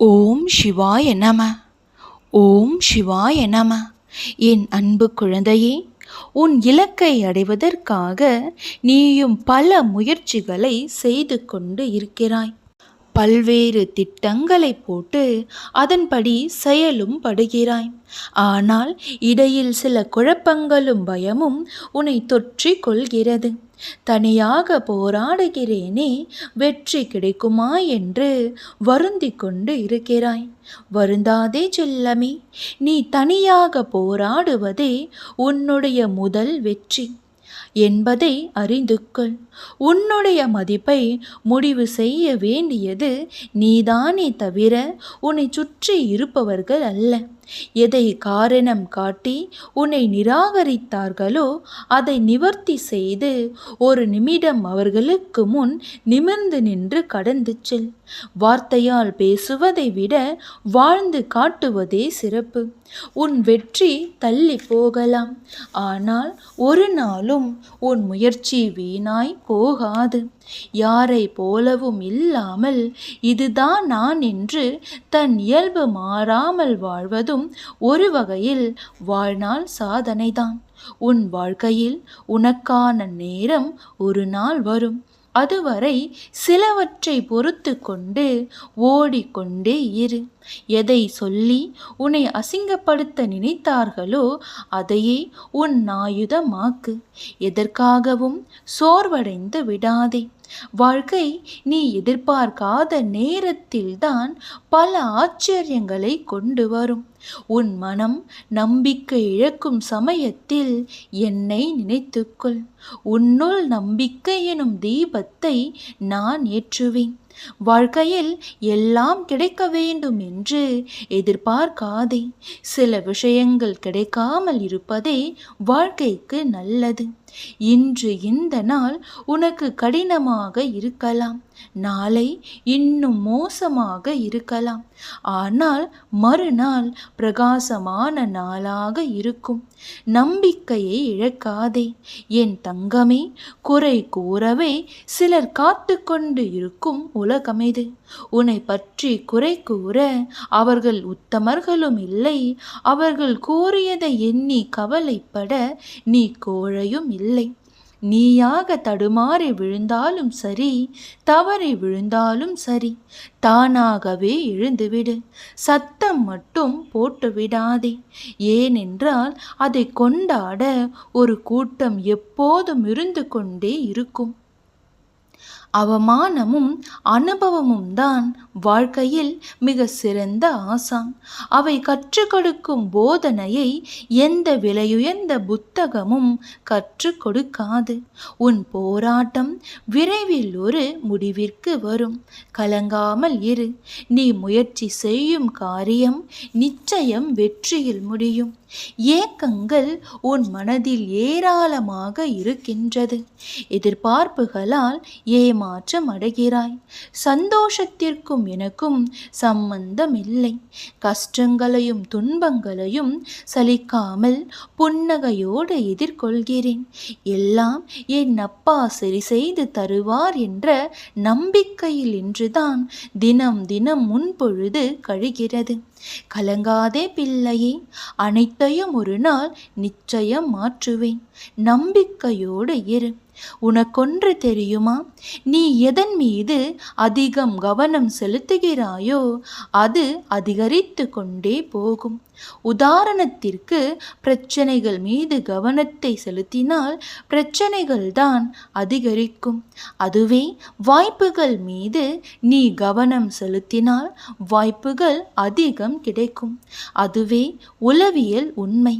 ஓம் சிவாய நம. ஓம் சிவாய நம. என் அன்பு குழந்தையே உன் இலக்கை அடைவதற்காக நீயும் பல முயற்சிகளை செய்து கொண்டு இருக்கிறாய். பல்வேறு திட்டங்களை போட்டு அதன்படி செயலும் படுகிறாய். ஆனால் இடையில் சில குழப்பங்களும் பயமும் உன்னை தொற்றி கொள்கிறது. தனியாக போராடுகிறேனே வெற்றி கிடைக்குமா என்று வருந்தி கொண்டு இருக்கிறாய். வருந்தாதே செல்லமே நீ தனியாக போராடுவதே உன்னுடைய முதல் வெற்றி. என்பதை அறிந்து கொள் உன்னுடைய மதிப்பை முடிவு செய்ய வேண்டியது நீதானே தவிர உன்னை சுற்றி இருப்பவர்கள் அல்ல. எதை காரணம் காட்டி உன்னை நிராகரித்தார்களோ அதை நிவர்த்தி செய்து ஒரு நிமிடம் அவர்களுக்கு முன் நிமிர்ந்து நின்று கடந்து செல். வார்த்தையால் பேசுவதை விட வாழ்ந்து காட்டுவதே சிறப்பு. உன் வெற்றி தள்ளி போகலாம். ஆனால் ஒரு நாளும் உன் முயற்சி வீணாய் போகாது. யாரை போலவும் இல்லாமல் இதுதான் நான் என்று தன் இயல்பு மாறாமல் வாழ்வதும் ஒரு வகையில் வாழ்நாள் சாதனைதான். உன் வாழ்க்கையில் உனக்கான நேரம் ஒரு நாள் வரும். அதுவரை சிலவற்றை பொறுத்து கொண்டு ஓடிக்கொண்டே இரு. எதை சொல்லி உன்னை அசிங்கப்படுத்த நினைத்தார்களோ அதையே உன் ஆயுதமாக்கு. எதற்காகவும் சோர்வடைந்து விடாதே. வாழ்க்கை நீ எதிர்பார்க்காத நேரத்தில்தான் பல ஆச்சரியங்களை கொண்டு வரும். உன் மனம் நம்பிக்கை இழக்கும் சமயத்தில் என்னை நினைத்துக்கொள். உன்னுள் நம்பிக்கை எனும் தீபத்தை நான் ஏற்றுவேன். வாழ்க்கையில் எல்லாம் கிடைக்க வேண்டும் என்று எதிர்பார்க்காதே. சில விஷயங்கள் கிடைக்காமல் இருப்பதே வாழ்க்கைக்கு நல்லது. இன்று இந்த நாள் உனக்கு கடினமாக இருக்கலாம். நாளை இன்னும் மோசமாக இருக்கலாம். ஆனால் மறுநாள் பிரகாசமான நாளாக இருக்கும். நம்பிக்கையை இழக்காதே. என் தங்கமே குறை கூறவே சிலர் காத்து கொண்டு இருக்கும் இது. உன்னை பற்றி குறை கூற அவர்கள் உத்தமர்களும் இல்லை. அவர்கள் கூறியதை எண்ணி கவலைப்பட நீ கோழையும் இல்லை. நீயாக தடுமாறி விழுந்தாலும் சரி தவறி விழுந்தாலும் சரி தானாகவே எழுந்துவிடு. சத்தம் மட்டும் போட்டு விடாதே. ஏனென்றால் அதை கொண்டாட ஒரு கூட்டம் எப்போதும் இருந்து கொண்டே இருக்கும். அவமானமும் அனுபவமும் தான் வாழ்க்கையில் மிக சிறந்த ஆசான். அவை கற்றுக் கொடுக்கும் போதனையை எந்த விலையுயர்ந்த புத்தகமும் கற்றுக் கொடுக்காது. உன் போராட்டம் விரைவில் ஒரு முடிவிற்கு வரும். கலங்காமல் இரு. நீ முயற்சி செய்யும் காரியம் நிச்சயம் வெற்றியில் முடியும். ஏக்கங்கள் உன் மனதில் ஏராளமாக இருக்கின்றது. எதிர்பார்ப்புகளால் ஏமா மாற்றம் அடைகிறாய். சந்தோஷத்திற்கும் எனக்கும் சம்பந்தமில்லை. கஷ்டங்களையும் துன்பங்களையும் சலிக்காமல் புன்னகையோடு எதிர்கொள்கிறேன். எல்லாம் என் அப்பா சரி செய்து தருவார் என்ற நம்பிக்கையில் இன்றுதான் தினம் தினம் முன்பொழுது கழிகிறது. கலங்காதே பிள்ளையே அனைத்தையும் ஒரு நாள் நிச்சயம் மாற்றுவேன். நம்பிக்கையோடு இரு. உனக்கொன்று தெரியுமா? நீ எதன் மீது அதிகம் கவனம் செலுத்துகிறாயோ அது அதிகரித்து கொண்டே போகும். உதாரணத்திற்கு பிரச்சனைகள் மீது கவனத்தை செலுத்தினால் பிரச்சனைகள் தான் அதிகரிக்கும். அதுவே வாய்ப்புகள் மீது நீ கவனம் செலுத்தினால் வாய்ப்புகள் அதிகம் கிடைக்கும். அதுவே உளவியல் உண்மை.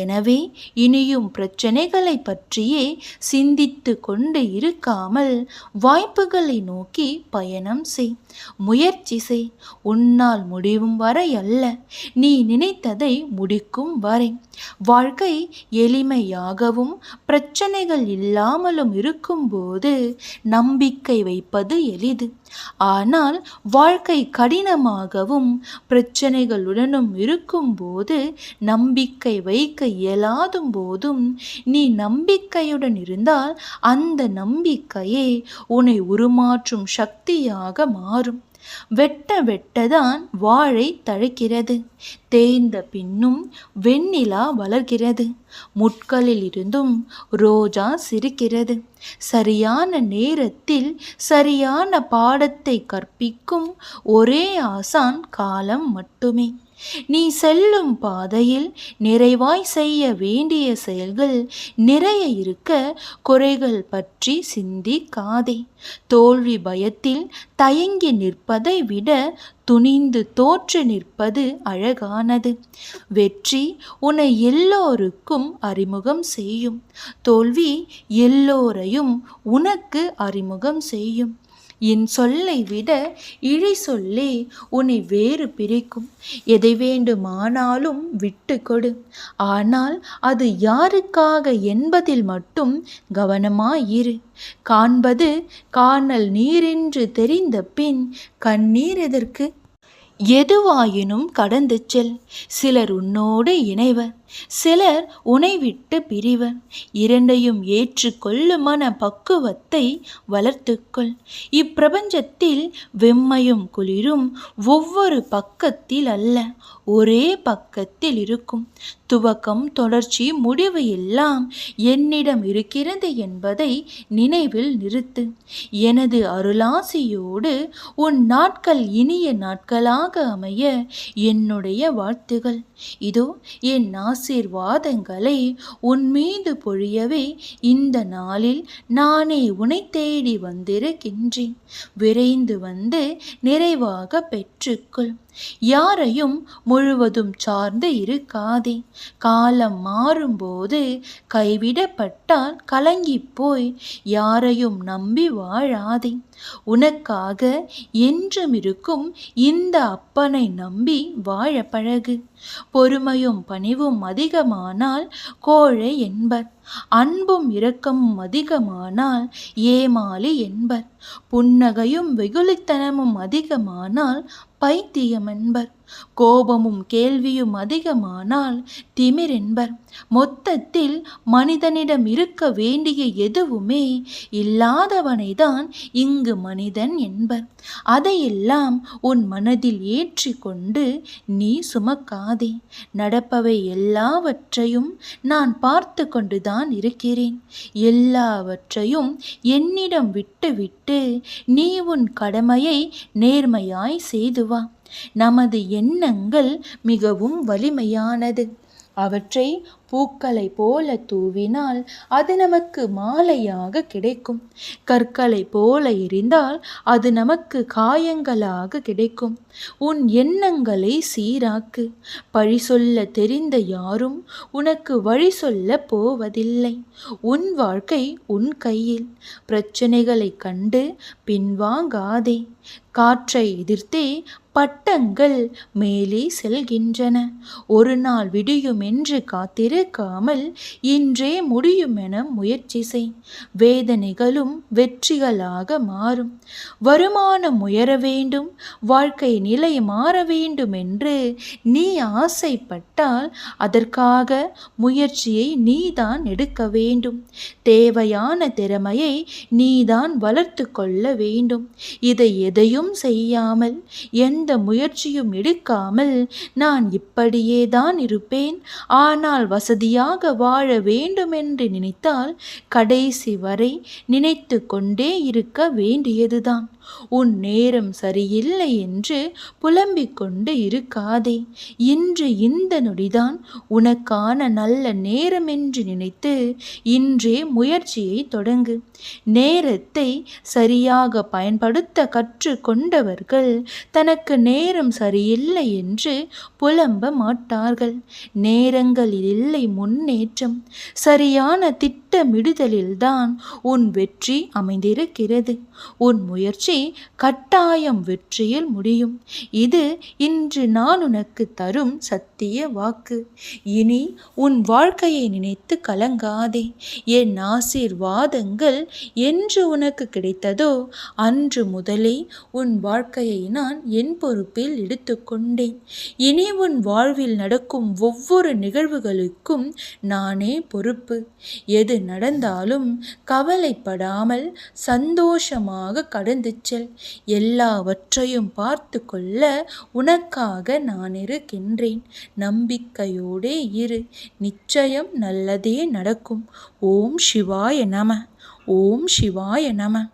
எனவே இனியும் பிரச்சனைகளை பற்றியே சிந்தித்து கொண்டு இருக்காமல் வாய்ப்புகளை நோக்கி பயணம் செய். முயற்சி செய். உன்னால் முடிவும் வரை அல்ல. நீ நினைத்ததை முடிக்கும் வரை. வாழ்க்கை எளிமையாகவும் பிரச்சனைகள் இல்லாமலும் இருக்கும்போது நம்பிக்கை வைப்பது எளிது. ஆனால் வாழ்க்கை கடினமாகவும் பிரச்சனைகளுடனும் இருக்கும்போது நம்பிக்கை வைக்க இயலாதும் போதும் நீ நம்பிக்கையுடன் இருந்தால் அந்த நம்பிக்கையே உன்னை உருமாற்றும் சக்தியாக மாறும். வெட்ட வெட்டதான் வாழை தழைக்கிறது. தேய்ந்த பின்னும் வெண்ணிலா வளர்கிறது. முட்களில் இருந்தும் ரோஜா சிரிக்கிறது. சரியான நேரத்தில் சரியான பாடத்தை கற்பிக்கும் ஒரே ஆசான் காலம் மட்டுமே. நீ செல்லும் பாதையில் நிறைவாய் செய்ய வேண்டிய செயல்கள் நிறைய இருக்க குறைகள் பற்றி சிந்திக்காதே. தோல்வி பயத்தில் தயங்கி நிற்பதை விட துணிந்து தோற்று நிற்பது அழகானது. வெற்றி உன்னை எல்லோருக்கும் அறிமுகம் செய்யும். தோல்வி எல்லோரையும் உனக்கு அறிமுகம் செய்யும். என் சொல்லை விட இழி சொல்லே உன்னை வேறு பிரிக்கும். எதை வேண்டுமானாலும் விட்டு கொடு. ஆனால் அது யாருக்காக என்பதில் மட்டும் கவனமாயிரு. காண்பது காணல் நீரென்று தெரிந்த பின் கண்ணீர் எதற்கு? எதுவாயினும் கடந்து செல். சிலர் உன்னோடு இணைவர். சிலர் உனை விட்டு பிரிவர். இரண்டையும் ஏற்றுக்கொள்ளும் மன பக்குவத்தை வளர்த்துக்கொள். இப்பிரபஞ்சத்தில் வெம்மையும் குளிரும் ஒவ்வொரு பக்கத்தில் அல்ல ஒரே பக்கத்தில் இருக்கும். துவக்கம் தொடர்ச்சி முடிவு எல்லாம் என்னிடம் இருக்கிறது என்பதை நினைவில் நிறுத்து. எனது அருளாசியோடு உன் நாட்கள் இனிய நாட்களாக அமைய என்னுடைய வாழ்த்துகள். இதோ என் ஆசீர்வாதங்களை உன் மீது பொழியவே இந்த நாளில் நானே உனை தேடி வந்திருக்கின்றேன். விரைந்து வந்து நிறைவாக பெற்றுக்கொள். யாரையும் முழுவதும் சார்ந்து இருக்காதே. காலம் மாறும்போது கைவிடப்பட்டால் கலங்கிப் போய் யாரையும் நம்பி வாழாதே. உனக்காக என்றும் இருக்கும் இந்த அப்பனை நம்பி வாழ பழகு. பொறுமையும் பணிவும் அதிகமானால் கோழை என்பர். அன்பும் இரக்கமும் அதிகமானால் ஏமாளி என்பர். புன்னகையும் வெகுளித்தனமும் அதிகமானால் பைத்தியம் என்பர். கோபமும் கேள்வியும் அதிகமானால் திமிர் என்பர் மொத்தத்தில் மனிதனிடம் இருக்க வேண்டிய எதுவுமே இல்லாதவனைதான் இங்கு மனிதன் என்பர். அதையெல்லாம் உன் மனதில் ஏற்றிக்கொண்டு நீ சுமக்காதே. நடப்பவை எல்லாவற்றையும் நான் பார்த்து கொண்டுதான் இருக்கிறேன். எல்லாவற்றையும் என்னிடம் விட்டுவிட்டு நீ உன் கடமையை நேர்மையாய் செய்துவா நமது எண்ணங்கள் மிகவும் வலிமையானது. அவற்றை பூக்களை போல தூவினால் அது நமக்கு மாலையாக கிடைக்கும். கற்களை போல எரிந்தால் அது நமக்கு காயங்களாக கிடைக்கும். உன் எண்ணங்களை சீராக்கு. பழி சொல்ல தெரிந்த யாரும் உனக்கு வழி சொல்ல போவதில்லை. உன் வாழ்க்கை உன் கையில். பிரச்சனைகளை கண்டு பின்வாங்காதே. காற்றை எதிர்த்தே பட்டங்கள் மேலே செல்கின்றன. ஒரு நாள் விடியும் என்று காத்திருக்காமல் இன்றே முடியுமென முயற்சி செய் வேதனைகளும் வெற்றிகளாக மாறும். வருமானம் உயர வேண்டும். வாழ்க்கை நிலை மாற வேண்டும் என்று நீ ஆசைப்பட்டால் அதற்காக முயற்சியை நீதான் எடுக்க வேண்டும். தேவையான திறமையை நீதான் வளர்த்து கொள்ள வேண்டும். இதை எதையும் செய்யாமல் எந்த முயற்சியும் எடுக்காமல் நான் இப்படியே தான் இருப்பேன். ஆனால் வசதியாக வாழ வேண்டுமென்று நினைத்தால் கடைசி வரை நினைத்து கொண்டே இருக்க வேண்டியதுதான். உன் நேரம் சரியில்லை என்று புலம்பிக் கொண்டு இருக்காதே. இன்று இந்த நொடிதான் உனக்கான நல்ல நேரம் என்று நினைத்து இன்றே முயற்சியை தொடங்கு. நேரத்தை சரியாக பயன்படுத்த கற்று கொண்டவர்கள் தனக்கு நேரம் சரியில்லை என்று புலம்ப மாட்டார்கள். நேரங்களில் இல்லை முன்னேற்றம். சரியான திட்டமிடுதலில்தான் உன் வெற்றி அமைந்திருக்கிறது. உன் முயற்சி கட்டாயம் வெற்றியில் முடியும். இது இன்று நான் உனக்கு தரும் சத்திய வாக்கு. இனி உன் வாழ்க்கையை நினைத்து கலங்காதே. என் ஆசீர்வாதங்கள் என்று உனக்கு கிடைத்ததோ அன்று முதலே உன் வாழ்க்கையை நான் என் பொறுப்பில் எடுத்துக்கொண்டேன். இனி உன் வாழ்வில் நடக்கும் ஒவ்வொரு நிகழ்வுகளுக்கும் நானே பொறுப்பு. எது நடந்தாலும் கவலைப்படாமல் சந்தோஷமாக கடந்து செல். எல்லாவற்றையும் பார்த்து கொள்ள உனக்காக நான் இருக்கின்றேன். நம்பிக்கையோடே இரு. நிச்சயம் நல்லதே நடக்கும். ஓம் சிவாய நம. ஓம் சிவாய நம.